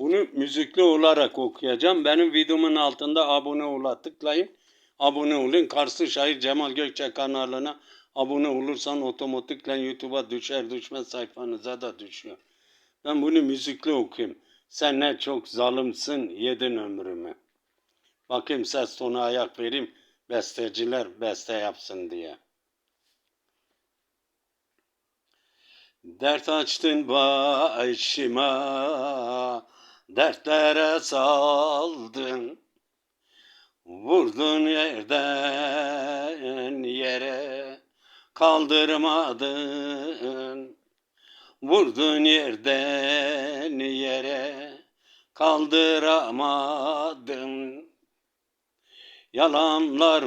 Bunu müzikli olarak okuyacağım. Benim videomun altında abone ola tıklayın. Abone olun. Karslı Şair Cemal Gökçe kanalına abone olursan otomatikle YouTube'a düşer düşmez sayfanıza da düşüyor. Ben bunu müzikli okuyayım. Sen ne çok zalimsin yedin ömrümü. Bakayım ses tonu ayak vereyim. Besteciler beste yapsın diye. Dert açtın başıma, dertlere saldın. Vurdun yerden yere, kaldırmadın. Vurdun yerden yere, kaldıramadın. Yalanlar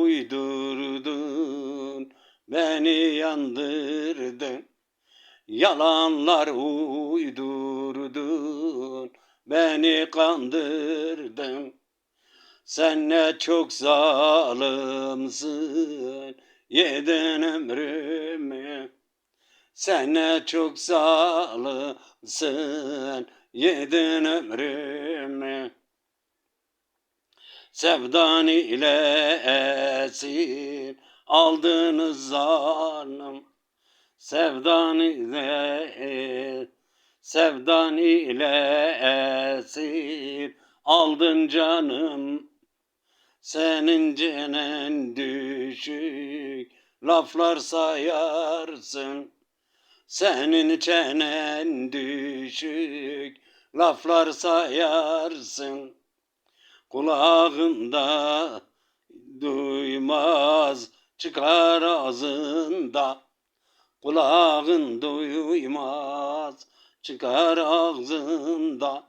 uydurdun, beni yandırdın. Yalanlar uydurdun, beni kandırdın. Sen ne çok zalimsin, yedin ömrümü. Sen ne çok zalimsin, yedin ömrümü. Sevdan ile esir aldınız zanım. Sevdan ile sevdan ile esir aldın canım. Senin cenen düşük laflar sayarsın. Senin çenen düşük laflar sayarsın. Kulağında duymaz çıkar ağzında. Kulağın duymaz çıkar ağzında.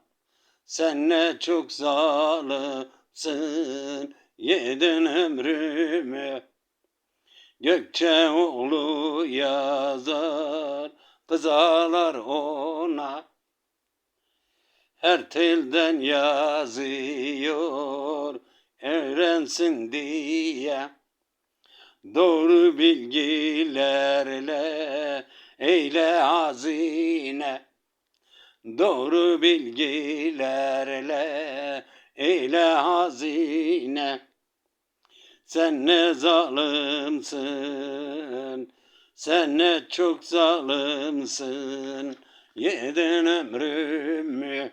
Sen ne çok zalimsin yedin ömrümü. Gökçe oğlu yazar kızalar ona. Her telden yazıyor öğrensin diye. Doğru bilgilerle eyle hazine. Doğru bilgilerle eyle hazine. Sen ne zalimsin, sen ne çok zalimsin, yedin ömrümü.